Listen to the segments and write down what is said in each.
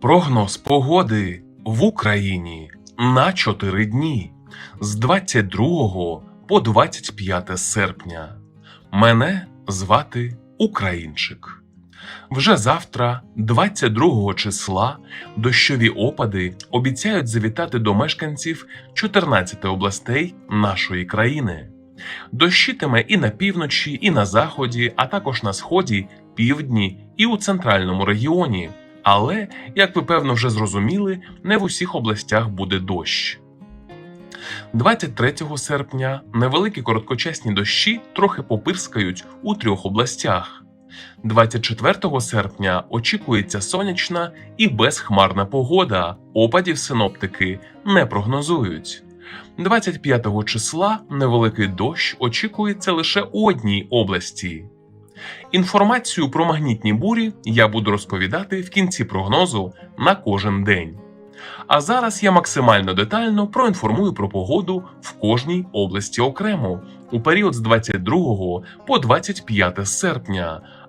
Прогноз погоди в Україні на 4 дні з 22 по 25 серпня. Мене звати Українчик. Вже завтра, 22 числа, дощові опади обіцяють завітати до мешканців 14 областей нашої країни. Дощитиме і на півночі, і на заході, а також на сході, півдні і у центральному регіоні. Але, як ви певно вже зрозуміли, не в усіх областях буде дощ. 23 серпня невеликі короткочасні дощі трохи попирскають у трьох областях. 24 серпня очікується сонячна і безхмарна погода. Опадів синоптики не прогнозують. 25 числа невеликий дощ очікується лише у одній області. Інформацію про магнітні бурі я буду розповідати в кінці прогнозу на кожен день. А зараз я максимально детально проінформую про погоду в кожній області окремо у період з 22 по 25 серпня.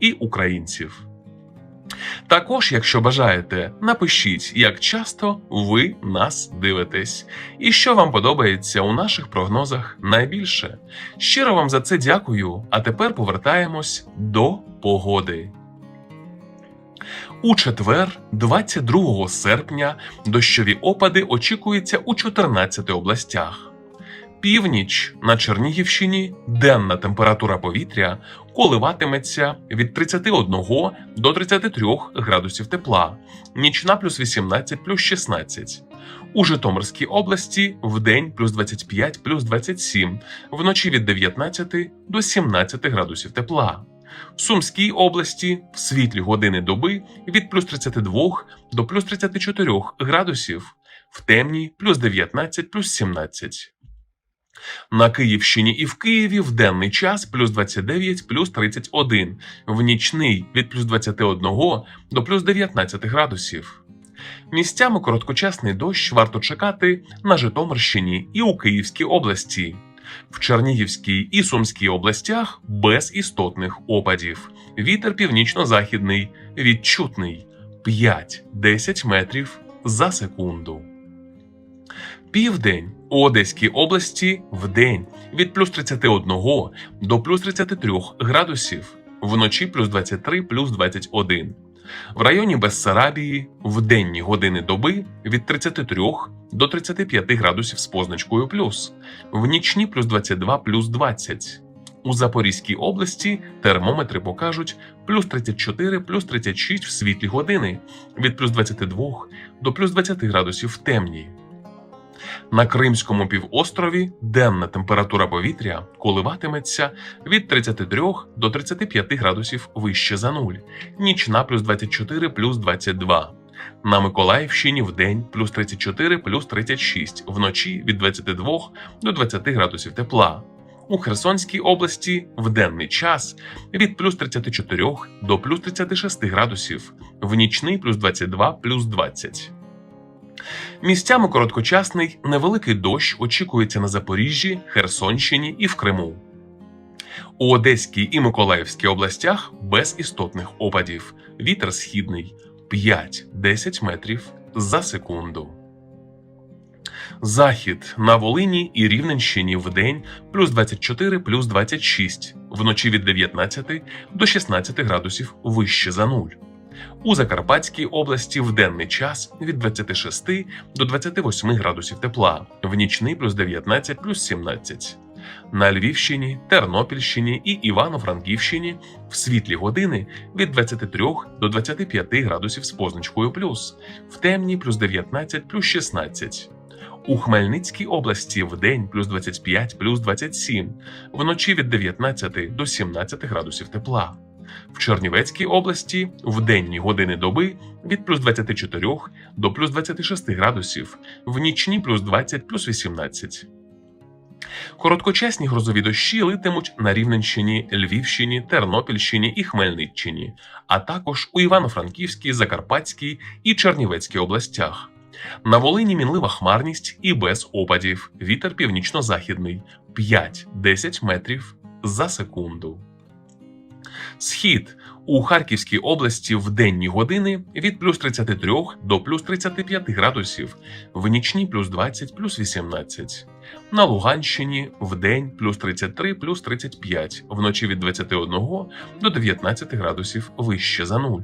і українців. Також, якщо бажаєте, напишіть, як часто ви нас дивитесь, і що вам подобається у наших прогнозах найбільше. Щиро вам за це дякую. А тепер повертаємось до погоди. У четвер, 22 серпня, дощові опади очікуються у 14 областях. Північ на Чернігівщині денна температура повітря коливатиметься від 31 до 33 градусів тепла, нічна плюс 18 плюс 16. У Житомирській області вдень плюс 25 плюс 27, вночі від 19 до 17 градусів тепла. В Сумській області в світлі години доби від плюс 32 до плюс 34 градусів, в темній плюс 19 плюс 17. На Київщині і в Києві в денний час плюс 29 плюс 31, в нічний від плюс 21 до плюс 19 градусів. Місцями короткочасний дощ варто чекати на Житомирщині і у Київській області. В Чернігівській і Сумській областях без істотних опадів. Вітер північно-західний, відчутний 5-10 метрів за секунду. Південь Одеській області вдень від плюс 31 до плюс 33 градусів, вночі плюс 23 плюс 21. В районі Бессарабії в денні години доби від 33 до 35 градусів з позначкою плюс, в нічні плюс 22 плюс 20. У Запорізькій області термометри покажуть плюс 34 плюс 36 в світлі години від плюс 22 до плюс 20 градусів в темній. На Кримському півострові денна температура повітря коливатиметься від 33 до 35 градусів вище за нуль, нічна плюс 24 плюс 22. На Миколаївщині в день плюс 34 плюс 36, вночі від 22 до 20 градусів тепла. У Херсонській області в денний час від плюс 34 до плюс 36 градусів, в нічний плюс 22 плюс 20. Місцями короткочасний невеликий дощ очікується на Запоріжжі, Херсонщині і в Криму. У Одеській і Миколаївській областях без істотних опадів. Вітер східний 5-10 метрів за секунду. Захід на Волині і Рівненщині в день плюс 24 плюс 26, вночі від 19 до 16 градусів вище за нуль. У Закарпатській області в денний час від 26 до 28 градусів тепла, в нічний плюс 19 плюс 17. На Львівщині, Тернопільщині і Івано-Франківщині в світлі години від 23 до 25 градусів з позначкою плюс, в темні плюс 19 плюс 16. У Хмельницькій області в день плюс 25 плюс 27, вночі від 19 до 17 градусів тепла. В Чернівецькій області в денні години доби від плюс 24 до плюс 26 градусів, в нічні плюс 20 плюс 18. Короткочасні грозові дощі литимуть на Рівненщині, Львівщині, Тернопільщині і Хмельниччині, а також у Івано-Франківській, Закарпатській і Чернівецькій областях. На Волині мінлива хмарність і без опадів. Вітер північно-західний 5-10 метрів за секунду. Схід у Харківській області в денні години від плюс 33 до плюс 35 градусів, в нічні плюс 20 плюс 18. На Луганщині в день плюс 33 плюс 35, вночі від 21 до 19 градусів вище за нуль.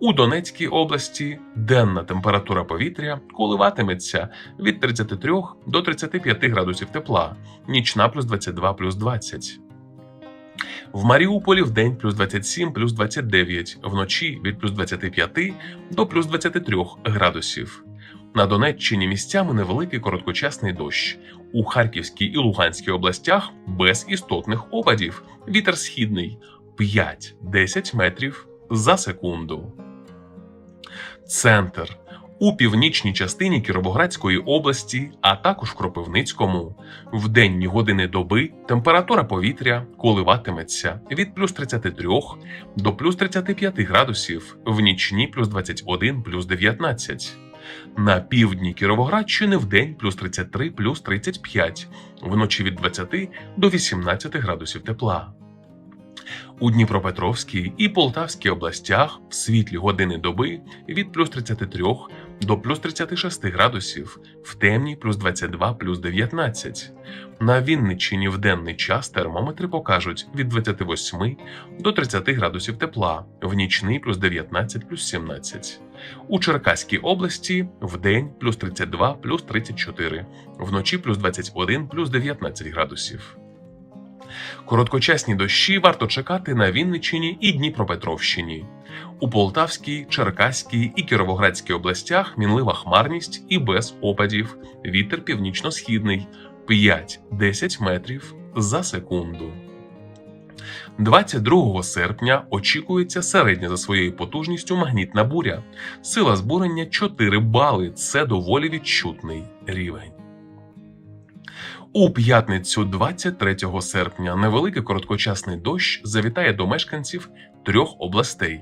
У Донецькій області денна температура повітря коливатиметься від 33 до 35 градусів тепла, нічна плюс 22 плюс 20. В Маріуполі в день плюс 27 плюс 29, вночі від плюс 25 до плюс 23 градусів. На Донеччині місцями невеликий короткочасний дощ. У Харківській і Луганській областях без істотних опадів. Вітер східний 5-10 метрів за секунду. Центр у північній частині Кіровоградської області, а також Кропивницькому. В денні години доби температура повітря коливатиметься від плюс 33 до плюс 35 градусів, в нічні плюс 21 плюс 19. На півдні Кіровоградщини в день плюс 33 плюс 35, вночі від 20 до 18 градусів тепла. У Дніпропетровській і Полтавській областях в світлі години доби від плюс 33 до плюс 36 градусів, в темній плюс 22 плюс 19. На Вінниччині в денний час термометри покажуть від 28 до 30 градусів тепла, в нічний плюс 19 плюс 17. У Черкаській області в день плюс 32 плюс 34, вночі плюс 21 плюс 19 градусів. Короткочасні дощі варто чекати на Вінниччині і Дніпропетровщині. У Полтавській, Черкаській і Кіровоградській областях мінлива хмарність і без опадів. Вітер північно-східний 5-10 метрів за секунду. 22 серпня очікується середня за своєю потужністю магнітна буря. Сила збурення 4 бали. Це доволі відчутний рівень. У п'ятницю 23 серпня невеликий короткочасний дощ завітає до мешканців трьох областей.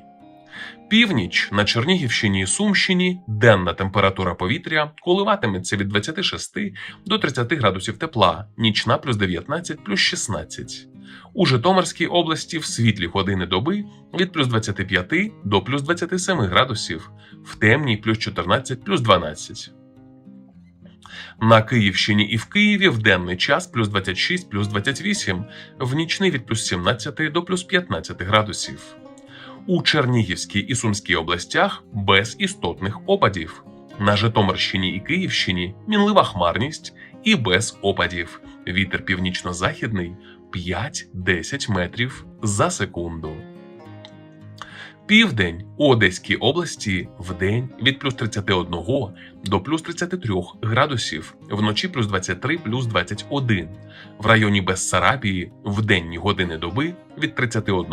Північ на Чернігівщині і Сумщині денна температура повітря коливатиметься від 26 до 30 градусів тепла, нічна плюс 19 плюс 16. У Житомирській області в світлі години доби від плюс 25 до плюс 27 градусів, в темній плюс 14 плюс 12. На Київщині і в Києві в денний час плюс 26 плюс 28, в нічний від плюс 17 до плюс 15 градусів. У Чернігівській і Сумській областях без істотних опадів. На Житомирщині і Київщині мінлива хмарність і без опадів. Вітер північно-західний 5-10 метрів за секунду. Південь Одеській області в день від плюс 31 до плюс 33 градусів, вночі плюс 23 плюс 21. В районі Бессарабії в денні години доби від 31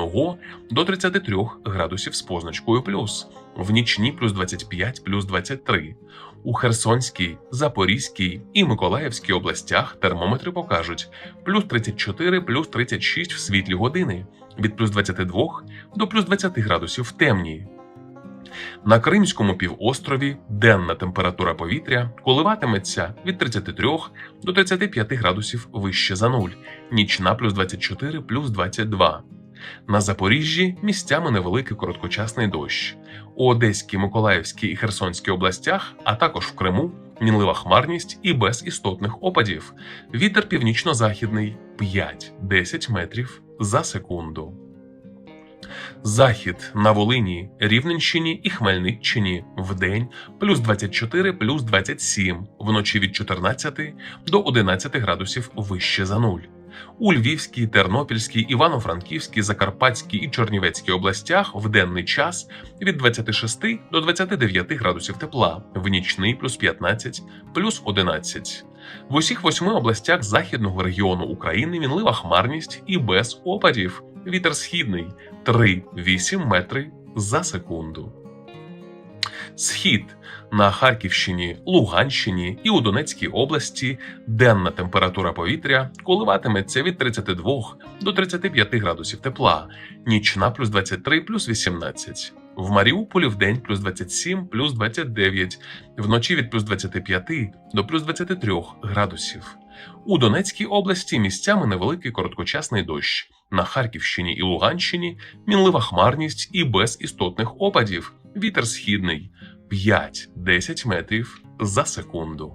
до 33 градусів з позначкою плюс, в нічні плюс 25 плюс 23. У Херсонській, Запорізькій і Миколаївській областях термометри покажуть плюс 34 плюс 36 в світлі години від плюс 22 до плюс 20 градусів в темні. На Кримському півострові денна температура повітря коливатиметься від 33 до 35 градусів вище за нуль, нічна плюс 24 плюс 22. На Запоріжжі місцями невеликий короткочасний дощ. У Одеській, Миколаївській і Херсонській областях, а також в Криму, мінлива хмарність і без істотних опадів. Вітер північно-західний 5-10 метрів за секунду. Захід на Волині, Рівненщині і Хмельниччині в день плюс 24 плюс 27, вночі від 14 до 11 градусів вище за нуль. У Львівській, Тернопільській, Івано-Франківській, Закарпатській і Чернівецькій областях в денний час від 26 до 29 градусів тепла, в нічний плюс 15 плюс 11. В усіх восьми областях західного регіону України мінлива хмарність і без опадів. Вітер східний 3-8 метри за секунду. Схід на Харківщині, Луганщині і у Донецькій області денна температура повітря коливатиметься від 32 до 35 градусів тепла, нічна плюс 23 плюс 18. В Маріуполі в день плюс 27 плюс 29, вночі від плюс 25 до плюс 23 градусів. У Донецькій області місцями невеликий короткочасний дощ. На Харківщині і Луганщині мінлива хмарність і без істотних опадів. Вітер східний 5-10 метрів за секунду.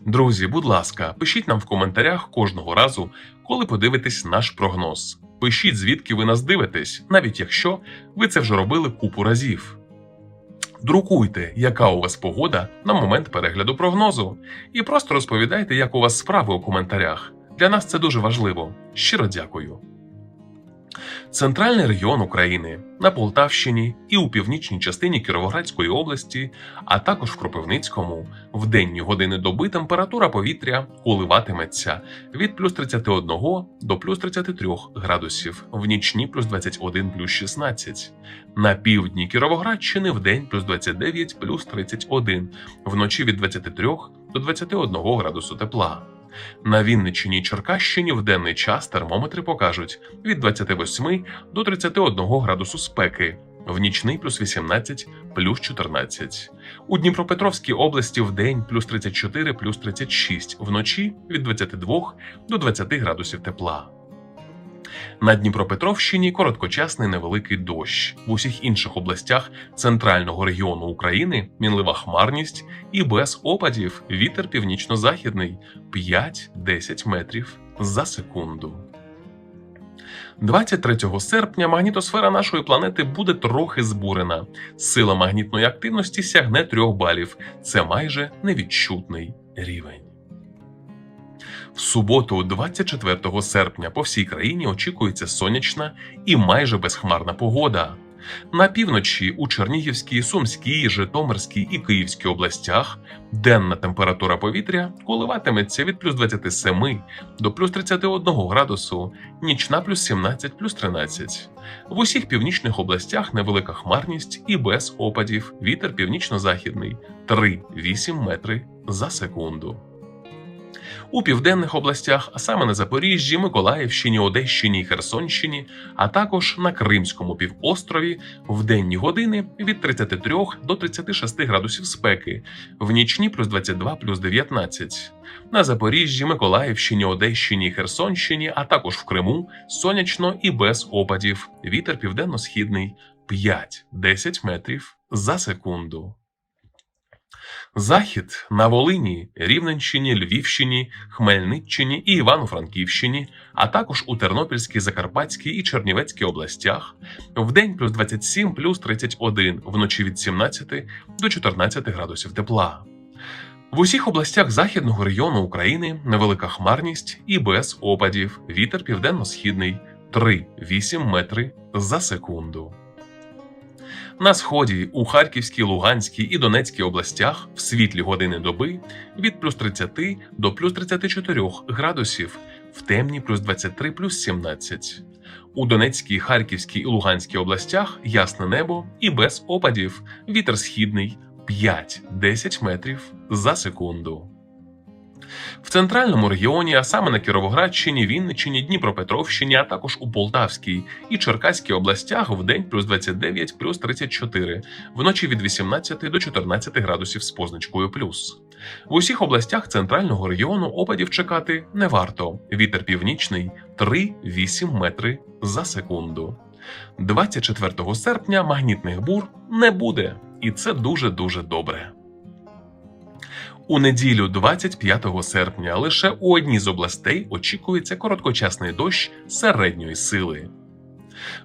Друзі, будь ласка, пишіть нам в коментарях кожного разу, коли подивитесь наш прогноз. Пишіть, звідки ви нас дивитесь, навіть якщо ви це вже робили купу разів. Друкуйте, яка у вас погода на момент перегляду прогнозу, і просто розповідайте, як у вас справи у коментарях. Для нас це дуже важливо. Щиро дякую. Центральний регіон України на Полтавщині і у північній частині Кіровоградської області, а також в Кропивницькому, в денні години доби температура повітря коливатиметься від плюс 31 до плюс 33 градусів, в нічні плюс 21 плюс 16. На півдні Кіровоградщини в день плюс 29 плюс 31, вночі від 23 до 21 градусу тепла. На Вінниччині і Черкащині в денний час термометри покажуть від 28 до 31 градусу спеки, в нічний плюс 18 плюс 14. У Дніпропетровській області в день плюс 34 плюс 36, вночі від 22 до 20 градусів тепла. На Дніпропетровщині короткочасний невеликий дощ. В усіх інших областях центрального регіону України мінлива хмарність і без опадів вітер північно-західний 5-10 метрів за секунду. 23 серпня магнітосфера нашої планети буде трохи збурена. Сила магнітної активності сягне 3 балів. Це майже невідчутний рівень. В суботу, 24 серпня, по всій країні очікується сонячна і майже безхмарна погода. На півночі у Чернігівській, Сумській, Житомирській і Київській областях денна температура повітря коливатиметься від плюс 27 до плюс 31 градусу, нічна плюс 17 плюс 13. В усіх північних областях невелика хмарність і без опадів. Вітер північно-західний 3-8 метри за секунду. У південних областях, а саме на Запоріжжі, Миколаївщині, Одещині і Херсонщині, а також на Кримському півострові в денні години від 33 до 36 градусів спеки, в нічні плюс 22 плюс 19. На Запоріжжі, Миколаївщині, Одещині і Херсонщині, а також в Криму сонячно і без опадів. Вітер південно-східний 5-10 метрів за секунду. Захід на Волині, Рівненщині, Львівщині, Хмельниччині і Івано-Франківщині, а також у Тернопільській, Закарпатській і Чернівецькій областях, вдень плюс 27 плюс 31, вночі від 17 до 14 градусів тепла. В усіх областях західного регіону України невелика хмарність і без опадів. Вітер південно-східний 3-8 метри за секунду. На сході у Харківській, Луганській і Донецькій областях в світлі години доби від плюс 30 до плюс 34 градусів, в темні плюс 23 плюс 17. У Донецькій, Харківській і Луганській областях ясне небо і без опадів. Вітер східний 5-10 метрів за секунду. В центральному регіоні, а саме на Кіровоградщині, Вінниччині, Дніпропетровщині, а також у Полтавській і Черкаській областях в день плюс 29, плюс 34, вночі від 18 до 14 градусів з позначкою плюс. В усіх областях центрального регіону опадів чекати не варто. Вітер північний 3-8 метри за секунду. 24 серпня магнітних бур не буде, і це дуже дуже добре. У неділю, 25 серпня, лише у одній з областей очікується короткочасний дощ середньої сили.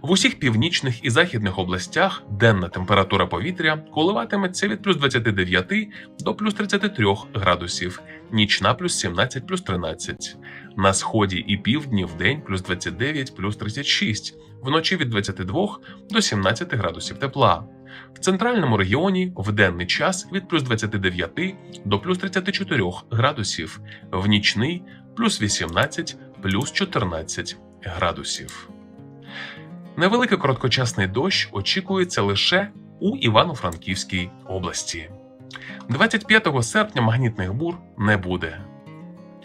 В усіх північних і західних областях денна температура повітря коливатиметься від плюс 29 до плюс 33 градусів, нічна плюс 17 плюс 13. На сході і півдні в день плюс 29 плюс 36, вночі від 22 до 17 градусів тепла. В центральному регіоні в денний час від плюс 29 до плюс 34 градусів, в нічний плюс 18 плюс 14 градусів. Невеликий короткочасний дощ очікується лише у Івано-Франківській області. 25 серпня магнітних бур не буде.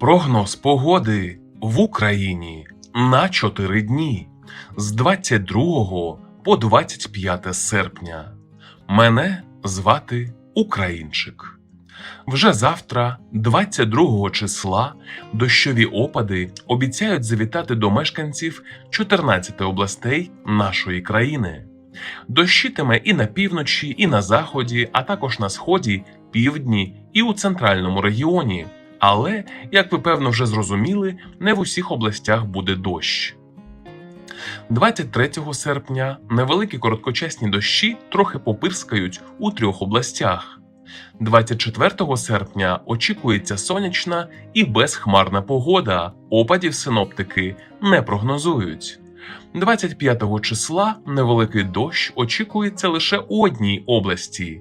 Прогноз погоди в Україні на 4 дні з 22 по 25 серпня. Мене звати Українчик. Вже завтра, 22 числа, дощові опади обіцяють завітати до мешканців 14 областей нашої країни. Дощитиме і на півночі, і на заході, а також на сході, півдні і у центральному регіоні. Але, як ви певно вже зрозуміли, не в усіх областях буде дощ. 23 серпня невеликі короткочасні дощі трохи попирскають у трьох областях. 24 серпня очікується сонячна і безхмарна погода. Опадів синоптики не прогнозують. 25 числа невеликий дощ очікується лише одній області.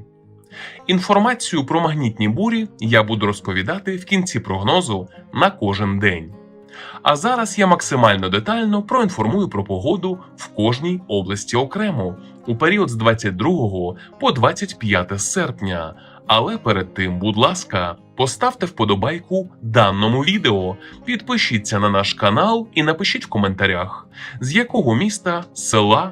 Інформацію про магнітні бурі я буду розповідати в кінці прогнозу на кожен день. А зараз я максимально детально проінформую про погоду в кожній області окремо у період з 22 по 25 серпня. Але перед тим, будь ласка, поставте вподобайку даному відео, підпишіться на наш канал і напишіть в коментарях, з якого міста, села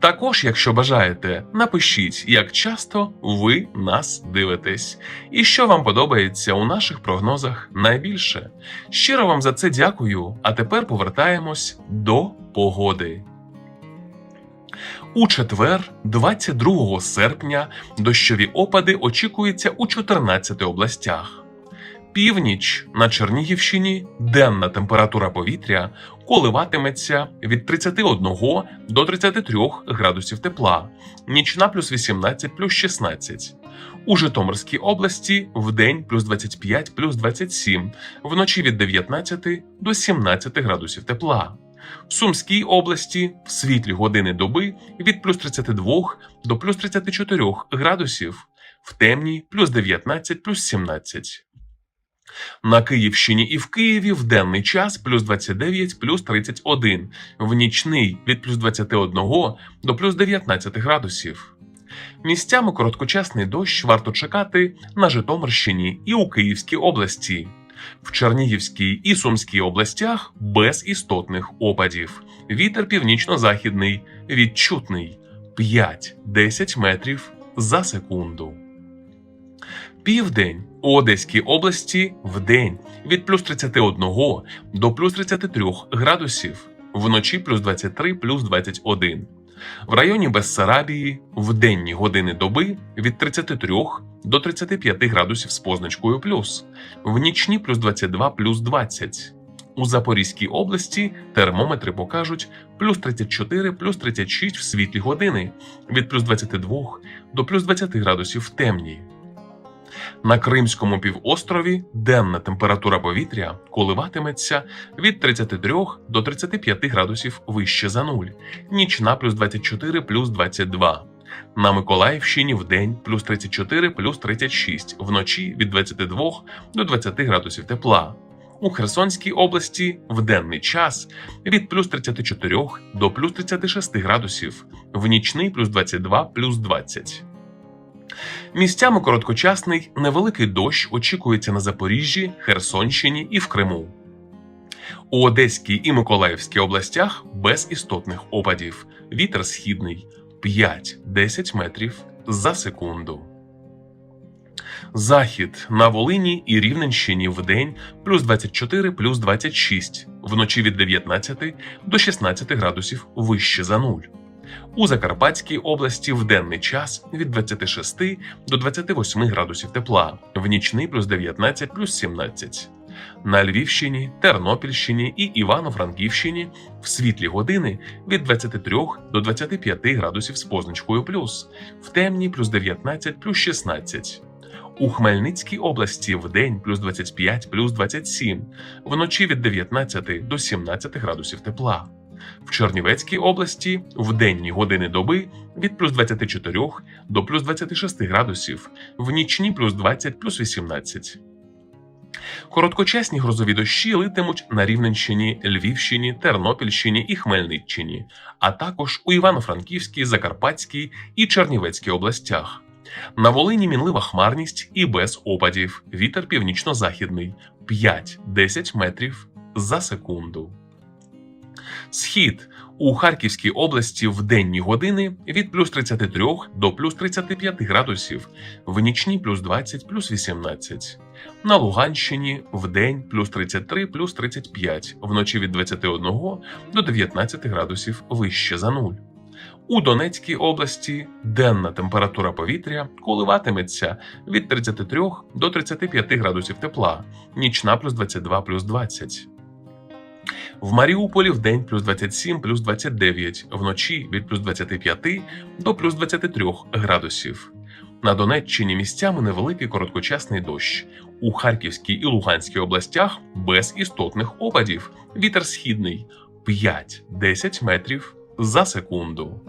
Також, якщо бажаєте, напишіть, як часто ви нас дивитесь, і що вам подобається у наших прогнозах найбільше. Щиро вам за це дякую. А тепер повертаємось до погоди. У четвер, 22 серпня, дощові опади очікуються у 14 областях. Північ на Чернігівщині денна температура повітря коливатиметься від 31 до 33 градусів тепла, нічна плюс 18 плюс 16. У Житомирській області вдень плюс 25 плюс 27, вночі від 19 до 17 градусів тепла. В Сумській області в світлі години доби від плюс 32 до плюс 34 градусів, в темній плюс 19 плюс 17. На Київщині і в Києві в денний час плюс 29 плюс 31, в нічний від плюс 21 до плюс 19 градусів. Місцями короткочасний дощ варто чекати на Житомирщині і у Київській області. В Чернігівській і Сумській областях без істотних опадів. Вітер північно-західний, відчутний 5-10 метрів за секунду. Південь Одеській області вдень від плюс 31 до плюс 33 градусів, вночі плюс 23 плюс 21. В районі Бессарабії в денні години доби від 33 до 35 градусів з позначкою плюс, в нічні плюс 22 плюс 20. У Запорізькій області термометри покажуть плюс 34 плюс 36 в світлі години від плюс 22 до плюс 20 градусів в темні. На Кримському півострові денна температура повітря коливатиметься від 33 до 35 градусів вище за нуль, нічна плюс 24 плюс 22. На Миколаївщині в день плюс 34 плюс 36, вночі від 22 до 20 градусів тепла. У Херсонській області в денний час від плюс 34 до плюс 36 градусів, в нічний плюс 22 плюс 20. Місцями короткочасний невеликий дощ очікується на Запоріжжі, Херсонщині і в Криму. У Одеській і Миколаївській областях без істотних опадів. Вітер східний 5-10 метрів за секунду. Захід на Волині і Рівненщині в день плюс 24 плюс 26, вночі від 19 до 16 градусів вище за нуль. У Закарпатській області в денний час від 26 до 28 градусів тепла, в нічний плюс 19 плюс 17. На Львівщині, Тернопільщині і Івано-Франківщині в світлі години від 23 до 25 градусів з позначкою плюс, в темні плюс 19 плюс 16. У Хмельницькій області в день плюс 25 плюс 27, вночі від 19 до 17 градусів тепла. В Чернівецькій області в денні години доби від плюс 24 до плюс 26 градусів, в нічні плюс 20 плюс 18. Короткочасні грозові дощі литимуть на Рівненщині, Львівщині, Тернопільщині і Хмельниччині, а також у Івано-Франківській, Закарпатській і Чернівецькій областях. На Волині мінлива хмарність і без опадів. Вітер північно-західний 5-10 метрів за секунду. Схід у Харківській області в денні години від плюс 33 до плюс 35 градусів, в нічні плюс 20 плюс 18. На Луганщині в день плюс 33 плюс 35, вночі від 21 до 19 градусів вище за нуль. У Донецькій області денна температура повітря коливатиметься від 33 до 35 градусів тепла, нічна плюс 22 плюс 20. В Маріуполі в день плюс 27 плюс 29, вночі від плюс 25 до плюс 23 градусів. На Донеччині місцями невеликий короткочасний дощ. У Харківській і Луганській областях без істотних опадів. Вітер східний 5-10 метрів за секунду.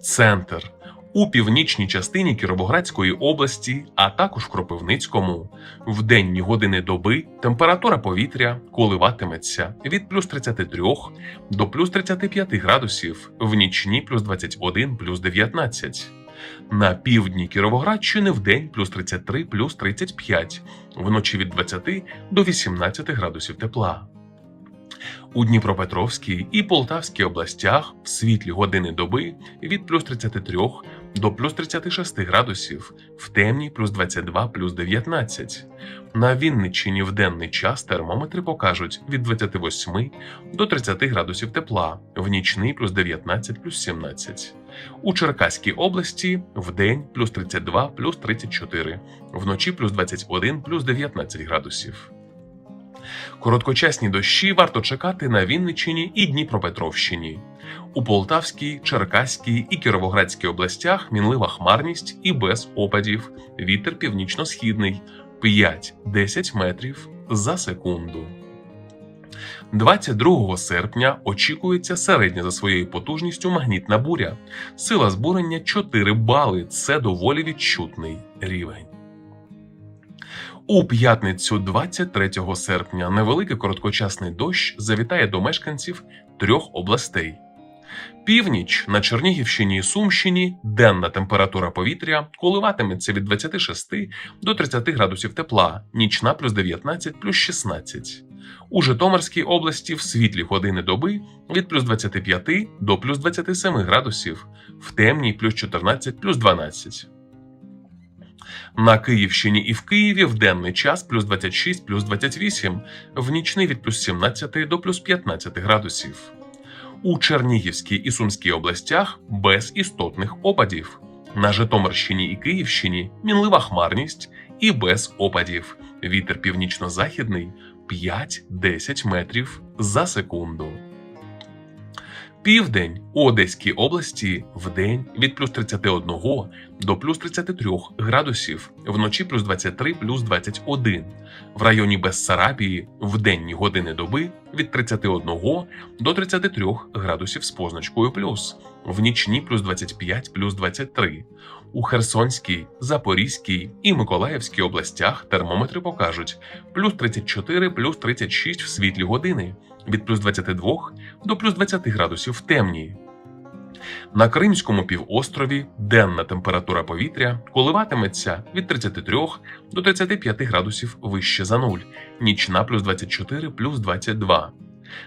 Центр у північній частині Кіровоградської області, а також Кропивницькому. В денні години доби температура повітря коливатиметься від плюс 33 до плюс 35 градусів, в нічні плюс 21 плюс 19. На півдні Кіровоградщини в день плюс 33 плюс 35, вночі від 20 до 18 градусів тепла. У Дніпропетровській і Полтавській областях в світлі години доби від плюс 33 до плюс 36 градусів, в темні плюс 22 плюс 19. На Вінниччині в денний час термометри покажуть від 28 до 30 градусів тепла, в нічний плюс 19 плюс 17. У Черкаській області в день плюс 32 плюс 34, вночі плюс 21 плюс 19 градусів. Короткочасні дощі варто чекати на Вінниччині і Дніпропетровщині. У Полтавській, Черкаській і Кіровоградській областях мінлива хмарність і без опадів. Вітер північно-східний 5-10 метрів за секунду. 22 серпня очікується середня за своєю потужністю магнітна буря. Сила збурення 4 бали. Це доволі відчутний рівень. У п'ятницю 23 серпня невеликий короткочасний дощ завітає до мешканців трьох областей. Північ на Чернігівщині і Сумщині денна температура повітря коливатиметься від 26 до 30 градусів тепла, нічна плюс 19 плюс 16. У Житомирській області в світлі години доби від плюс 25 до плюс 27 градусів, в темній плюс 14 плюс 12. На Київщині і в Києві в денний час плюс 26 плюс 28, в нічний від плюс 17 до плюс 15 градусів. У Чернігівській і Сумській областях без істотних опадів. На Житомирщині і Київщині мінлива хмарність і без опадів. Вітер північно-західний 5-10 метрів за секунду. Південь Одеській області в день від плюс 31 до плюс 33 градусів, вночі плюс 23 плюс 21. В районі Бессарабії в денні години доби від 31 до 33 градусів з позначкою плюс, в нічні плюс 25 плюс 23. У Херсонській, Запорізькій і Миколаївській областях термометри покажуть плюс 34, плюс 36 в світлі години, від плюс 22 до плюс 20 градусів в темні. На Кримському півострові денна температура повітря коливатиметься від 33 до 35 градусів вище за нуль, нічна плюс 24 плюс 22.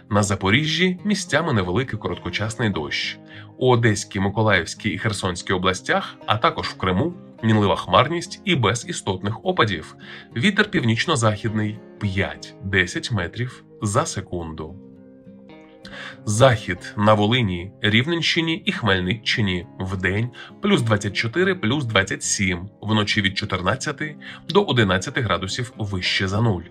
На Запоріжжі місцями невеликий короткочасний дощ. У Одеській, Миколаївській і Херсонській областях, а також в Криму, мінлива хмарність і без істотних опадів. Вітер північно-західний 5-10 метрів за секунду. Захід на Волині, Рівненщині і Хмельниччині вдень плюс 24 плюс 27, вночі від 14 до 11 градусів вище за нуль.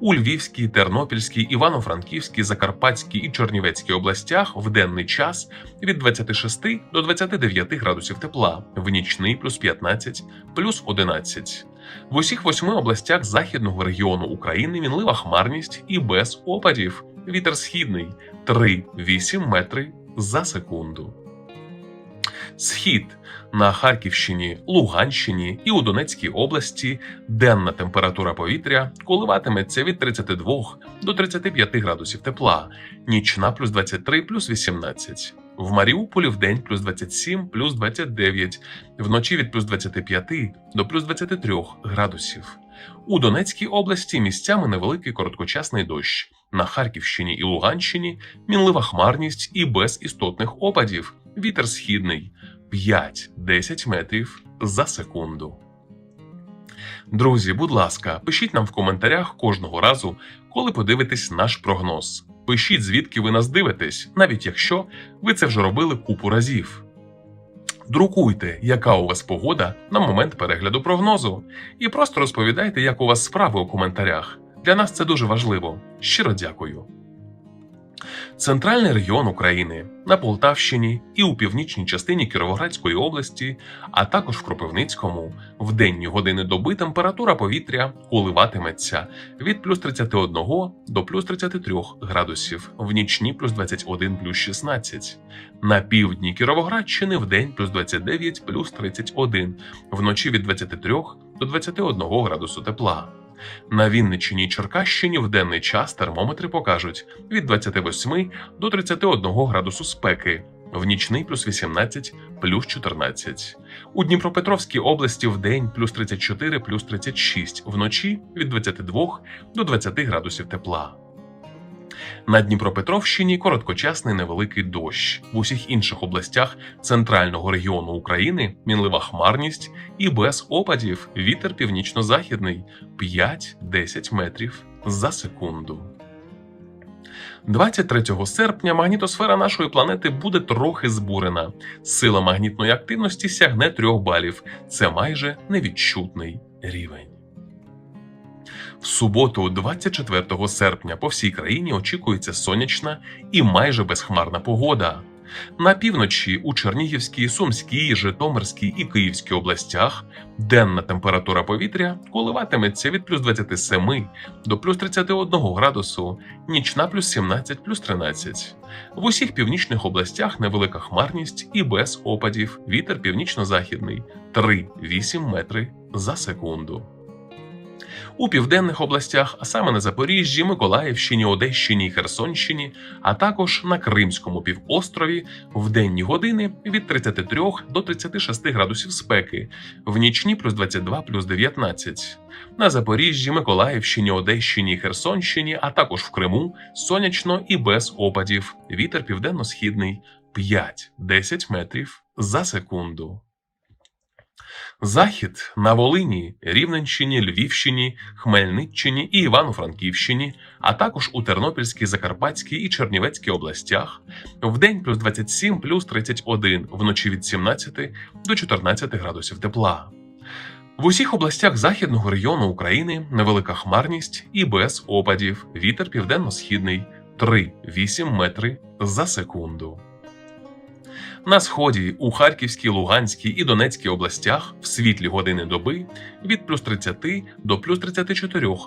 У Львівській, Тернопільській, Івано-Франківській, Закарпатській і Чернівецькій областях в денний час від 26 до 29 градусів тепла, в нічний плюс 15, плюс 11. В усіх восьми областях західного регіону України мінлива хмарність і без опадів. Вітер східний 3-8 метри за секунду. Схід на Харківщині, Луганщині і у Донецькій області денна температура повітря коливатиметься від 32 до 35 градусів тепла, нічна плюс 23 плюс 18. В Маріуполі в день плюс 27 плюс 29, вночі від плюс 25 до плюс 23 градусів. У Донецькій області місцями невеликий короткочасний дощ. На Харківщині і Луганщині мінлива хмарність і без істотних опадів. Вітер східний 5-10 метрів за секунду. Друзі, будь ласка, пишіть нам в коментарях кожного разу, коли подивитесь наш прогноз. Пишіть, звідки ви нас дивитесь, навіть якщо ви це вже робили купу разів. Друкуйте, яка у вас погода на момент перегляду прогнозу, і просто розповідайте, як у вас справи у коментарях. Для нас це дуже важливо. Щиро дякую. Центральний регіон України на Полтавщині і у північній частині Кіровоградської області, а також в Кропивницькому, в денні години доби температура повітря коливатиметься від плюс 31 до плюс 33 градусів, в нічні плюс 21 плюс 16. На півдні Кіровоградщини в день плюс 29 плюс 31, вночі від 23 до 21 градусу тепла. На Вінниччині і Черкащині в денний час термометри покажуть від 28 до 31 градусу спеки, в нічний плюс 18 плюс 14. У Дніпропетровській області в день плюс 34 плюс 36, вночі від 22 до 20 градусів тепла. На Дніпропетровщині короткочасний невеликий дощ. В усіх інших областях центрального регіону України мінлива хмарність і без опадів вітер північно-західний 5-10 метрів за секунду. 23 серпня магнітосфера нашої планети буде трохи збурена. Сила магнітної активності сягне 3 балів. Це майже невідчутний рівень. В суботу, 24 серпня, по всій країні очікується сонячна і майже безхмарна погода. На півночі у Чернігівській, Сумській, Житомирській і Київській областях денна температура повітря коливатиметься від плюс 27 до плюс 31 градусу, нічна плюс 17 плюс 13. В усіх північних областях невелика хмарність і без опадів вітер північно-західний 3-8 метри за секунду. У південних областях, а саме на Запоріжжі, Миколаївщині, Одещині і Херсонщині, а також на Кримському півострові в денні години від 33 до 36 градусів спеки, в нічні плюс 22 плюс 19. На Запоріжжі, Миколаївщині, Одещині і Херсонщині, а також в Криму сонячно і без опадів. Вітер південно-східний 5-10 метрів за секунду. Захід на Волині, Рівненщині, Львівщині, Хмельниччині і Івано-Франківщині, а також у Тернопільській, Закарпатській і Чернівецькій областях в день плюс 27 плюс 31, вночі від 17 до 14 градусів тепла. В усіх областях західного регіону України невелика хмарність і без опадів. Вітер південно-східний 3-8 метри за секунду. На сході у Харківській, Луганській і Донецькій областях в світлі години доби від плюс 30 до плюс 34